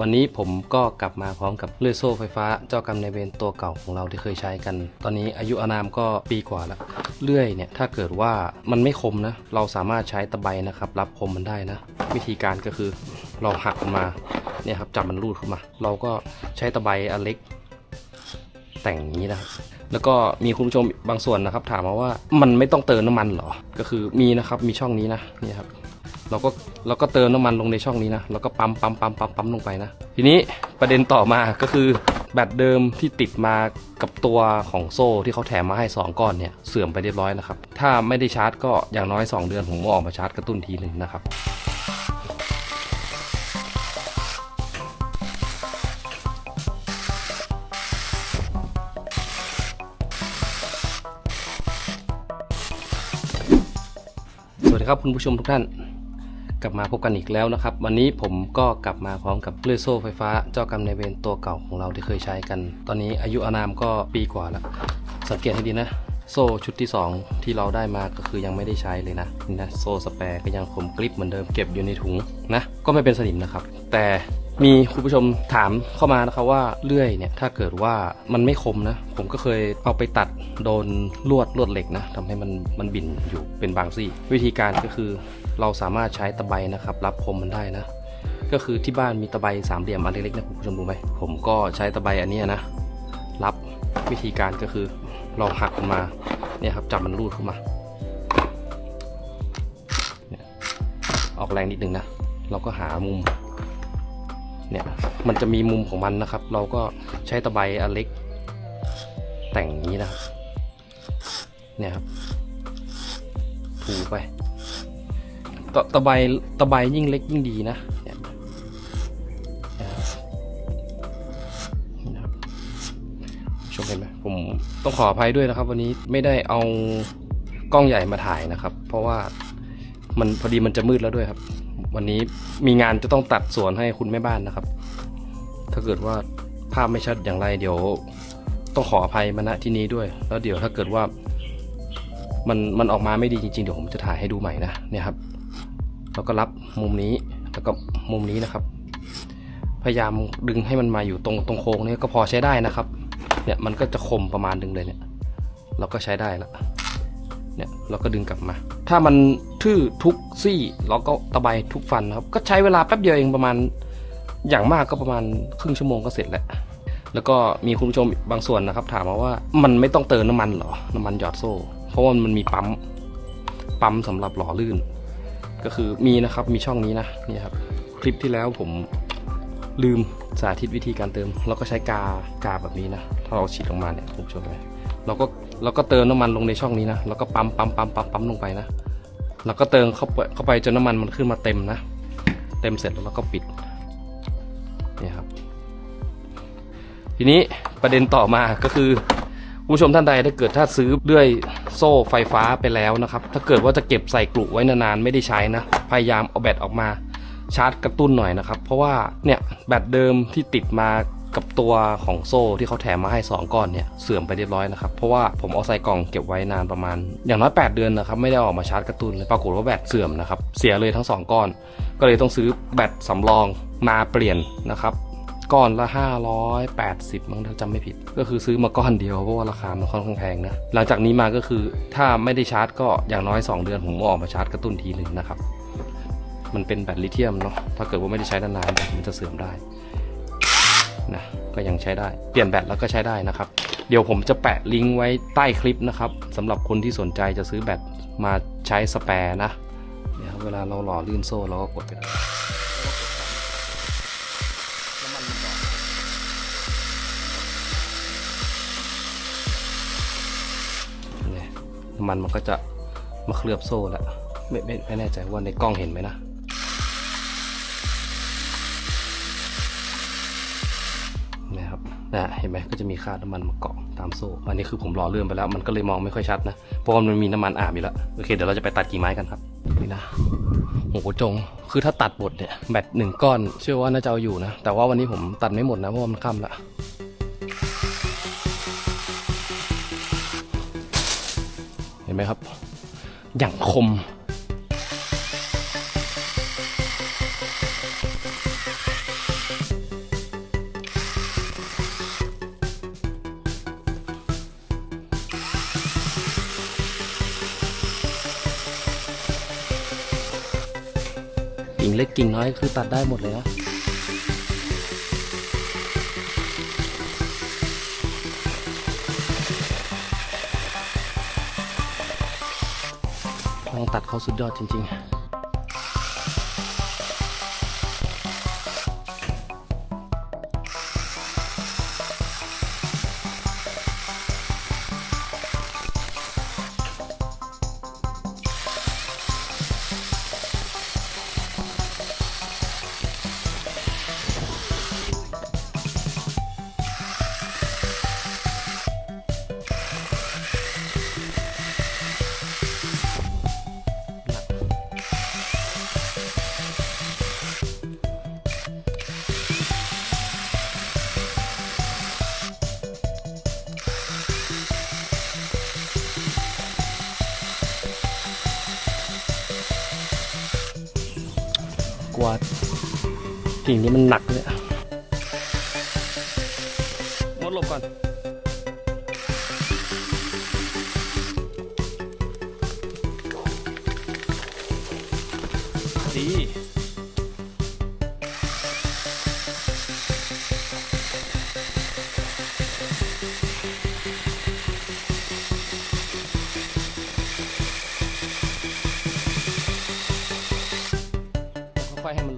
วันนี้ผมก็กลับมาพร้อมกับเลื่อยโซ่ไฟฟ้าเจ้ากรรมในเวรตัวเก่าของเราที่เคยใช้กัน ตอนนี้อายุอานามก็ปีกว่าแล้ว เลื่อยเนี่ยถ้าเกิดว่ามันไม่คมนะ เราสามารถใช้ตะไบนะครับ รับคมมันได้นะ วิธีการก็คือเราหักมันมาเนี่ยครับจับมันรูดเข้ามา เราก็ใช้ตะไบอันเล็ก แต่งนี้นะครับแล้วก็มีคุณผู้ชมบางส่วนนะครับ ถามมาว่ามันไม่ต้องเติมน้ำมันเหรอ ก็คือมีนะครับมีช่องนี้นะนี่ครับ เราก็เราก็เติมน้ำมันลงในช่องนี้นะแล้วก็ปั๊มปั๊มปั๊มปั๊มปั๊มลงไปนะ ทีนี้ประเด็นต่อมาก็คือแบตเดิมที่ติดมากับตัวของโซ่ที่เขาแถมมาให้ 2 ก้อนเนี่ยเสื่อมไปเรียบร้อยแล้วครับ ถ้าไม่ได้ชาร์จก็อย่างน้อย 2 เดือนผมออกมาชาร์จกระตุ้นทีหนึ่งนะครับสวัสดีครับคุณผู้ชมทุกท่าน กลับมาพบกันอีกแล้วนะครับ วันนี้ผมก็กลับมาพร้อมกับเลื่อยโซ่ไฟฟ้าเจ้ากรรมในเวรตัวเก่าของเราที่เคยใช้กัน ตอนนี้อายุอานามก็ปีกว่าแล้ว สังเกตให้ดีนะ โซ่ชุดที่ 2 ที่เราได้มาก็คือยังไม่ได้ใช้เลยนะนี่นะโซ่สแปร์ก็ยังคมกริบเหมือนเดิมเก็บอยู่ในถุงนะก็ไม่เป็นสนิมนะครับ แต่ มีคุณผู้ชมถามเข้ามานะครับว่าเลื่อยเนี่ยถ้าเกิดว่ามันไม่คมนะ ผมก็เคยเอาไปตัดโดนลวดลวดเหล็กนะทำให้มันมันบินอยู่เป็นบางซี่ วิธีการก็คือเราสามารถใช้ตะไบนะครับ รับคมมันได้นะ ก็คือที่บ้านมีตะไบสามเหลี่ยมอันเล็กๆนะคุณผู้ชมดูไหมผมก็ใช้ตะไบอันนี้นะ รับวิธีการก็คือเราหักมันมาเนี่ยครับจับมันรูดเข้ามาออกแรงนิดนึงนะ เราก็หามุม เนี่ยมันจะมีมุมของมันนะครับ เราก็ใช้ตะไบอันเล็ก แต่งนี้นะครับเนี่ยครับถูไปตะตะไบตะไบยิ่งเล็กยิ่งดีนะเนี่ยครับชมเห็นไหมผมต้องขออภัยด้วยนะครับ วันนี้ไม่ได้เอากล้องใหญ่มาถ่ายนะครับ เพราะว่ามันพอดีมันจะมืดแล้วด้วยครับ วันนี้มีงานจะต้องตัดสวนให้คุณแม่บ้านนะครับ ถ้าเกิดว่าภาพไม่ชัดอย่างไรเดี๋ยว ต้องขออภัยมาณที่นี้ด้วย แล้วเดี๋ยวถ้าเกิดว่า มันมันออกมาไม่ดีจริงๆเดี๋ยวผมจะถ่ายให้ดูใหม่นะเนี่ยครับ แล้วก็รับมุมนี้แล้วก็มุมนี้นะครับ พยายามดึงให้มันมาอยู่ตรงตรงโค้งนี้ก็พอใช้ได้นะครับ เนี่ยมันก็จะคมประมาณดึงเลยเนี่ย เราก็ใช้ได้ละ เนี่ยเราก็ดึงกลับมา ถ้ามันทื่อทุกซี่เราก็ตะไบทุกฟันครับก็ใช้เวลาแป๊บเดียวเองประมาณอย่างมากก็ประมาณครึ่งชั่วโมงก็เสร็จแล้วแล้วก็มีคุณผู้ชมบางส่วนนะครับ ถามมาว่ามันไม่ต้องเติมน้ำมันหรอ น้ำมันหยอดโซ่ เพราะว่ามันมีปั๊มปั๊มสำหรับหล่อลื่น ก็คือมีนะครับมีช่องนี้นะนี่ครับคลิปที่แล้วผมลืมสาธิตวิธีการเติมเราก็ใช้กากาแบบนี้นะ ถ้าเราฉีดลงมาเนี่ยคุณผู้ชมเลย เราก็เราก็เติมน้ำมันลงในช่องนี้นะแล้วก็ปั๊มปั๊มปั๊มปั๊มปั๊มลงไปนะแล้วก็เติมเข้าไปเข้าไปจนน้ำมันมันขึ้นมาเต็มนะ เต็มเสร็จแล้วเราก็ปิดนี่ครับ ทีนี้ประเด็นต่อมาก็คือผู้ชมท่านใดถ้าเกิดถ้าซื้อเลื่อยโซ่ไฟฟ้าไปแล้วนะครับ ถ้าเกิดว่าจะเก็บใส่กลุไว้นานๆไม่ได้ใช้นะ พยายามเอาแบตออกมาชาร์จกระตุ้นหน่อยนะครับ เพราะว่าเนี่ยแบตเดิมที่ติดมา กับตัวของโซ่ที่เขาแถมมาให้ 2 ก้อนเนี่ยเสื่อมไปเรียบร้อยนะครับ เพราะว่าผมเอาใส่กล่องเก็บไว้นานประมาณ อย่างน้อย 8 เดือนนะครับ ไม่ได้ออกมาชาร์จกระตุนเลยปรากฏว่าแบตเสื่อมนะครับ เสียเลยทั้ง 2 ก้อน ก็เลยต้องซื้อแบตสำรองมาเปลี่ยนนะครับก้อนละ 580มั้งถ้าจำไม่ผิด ก็คือซื้อมาก้อนเดียวเพราะว่าราคามันค่อนข้างแพงนะหลังจากนี้มาก็คือถ้าไม่ได้ชาร์จก็อย่างน้อย 2 เดือนผมออกมาชาร์จกระตุ้นทีหนึ่งนะครับ มันเป็นแบตลิเธียมเนาะถ้าเกิดว่าไม่ได้ใช้นานๆแบตมันจะเสื่อมได้ นะก็ยังใช้ได้เปลี่ยนแบตแล้วก็ใช้ได้นะครับ เดี๋ยวผมจะแปะลิงก์ไว้ใต้คลิปนะครับสำหรับคนที่สนใจจะซื้อแบตมาใช้สแปร์นะเดี๋ยวเวลาเราหล่อลื่นโซ่เราก็กดไปเลยเนี่ยน้ำมันมันก็จะมาเคลือบโซ่แล้วไม่ไม่ไม่แน่ใจว่าในกล้องเห็นไหมนะ นะเห็นไหมก็จะมีคราบน้ำมันมาเกาะตามโซ่อันนี้คือผมรอเลื่อนไปแล้วมันก็เลยมองไม่ค่อยชัดนะเพราะว่ามันมีน้ำมันอาบอยู่แล้วโอเคเดี๋ยวเราจะไปตัดกิ่ไม้กันครับนี่นะโหจงคือถ้าตัดหมดเนี่ยแบตหนึ่งก้อน เชื่อว่าน่าจะเอาอยู่นะ แต่ว่าวันนี้ผมตัดไม่หมดนะเพราะมันค่ำละเห็นไหมครับ อย่างคมิ่งเล็กกิ่งน้อยคือตัดได้หมดเลยนะลองตัดเขาสุดยอดจริง ๆ กว่ากิ่งนี้มันหนักเนี่ยมดหลบก่อนดี ให้มัน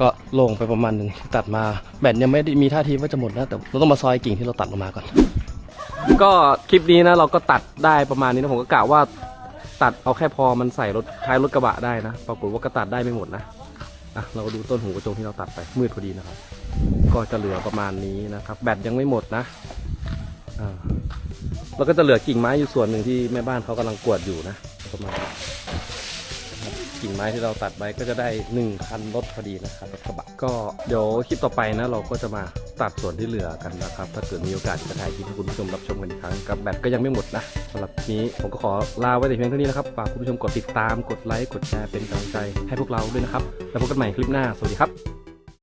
ก็ลงไปประมาณหนึ่งตัดมาแบตยังไม่ได้มีท่าทีว่าจะหมดนะแต่เราต้องมาซอยกิ่งที่เราตัดออกมาก่อน ก็คลิปนี้นะเราก็ตัดได้ประมาณนี้นะผมก็กะว่าตัดเอาแค่พอมันใส่รถท้ายรถกระบะได้นะ ปรากฏว่าก็ตัดได้ไม่หมดนะอะเราดูต้นหูกระจงที่เราตัดไปมืดพอดีนะครับ ก็จะเหลือประมาณนี้นะครับ แบตยังไม่หมดนะอ่าแล้วก็จะเหลือกิ่งไม้อยู่ส่วนหนึ่งที่แม่บ้านเขากำลังกวดอยู่นะประมาณ กิ่งไม้ที่เราตัดไว้ก็จะได้ 1 คันรถพอดีนะครับรถกระบะก็เดี๋ยวคลิปต่อไปนะเราก็จะมาตัดส่วนที่เหลือกันนะครับ ถ้าเกิดมีโอกาสจะถ่ายคลิปให้คุณผู้ชมรับชมกันอีกครั้งกับแบตก็ยังไม่หมดนะสำหรับนี้ผมก็ขอลาไว้แต่เพียงเท่านี้นะครับฝากคุณผู้ชมกดติดตามกดไลค์กดแชร์เป็นกำลังใจให้พวกเราด้วยนะครับแล้วพบกันใหม่คลิปหน้าสวัสดีครับ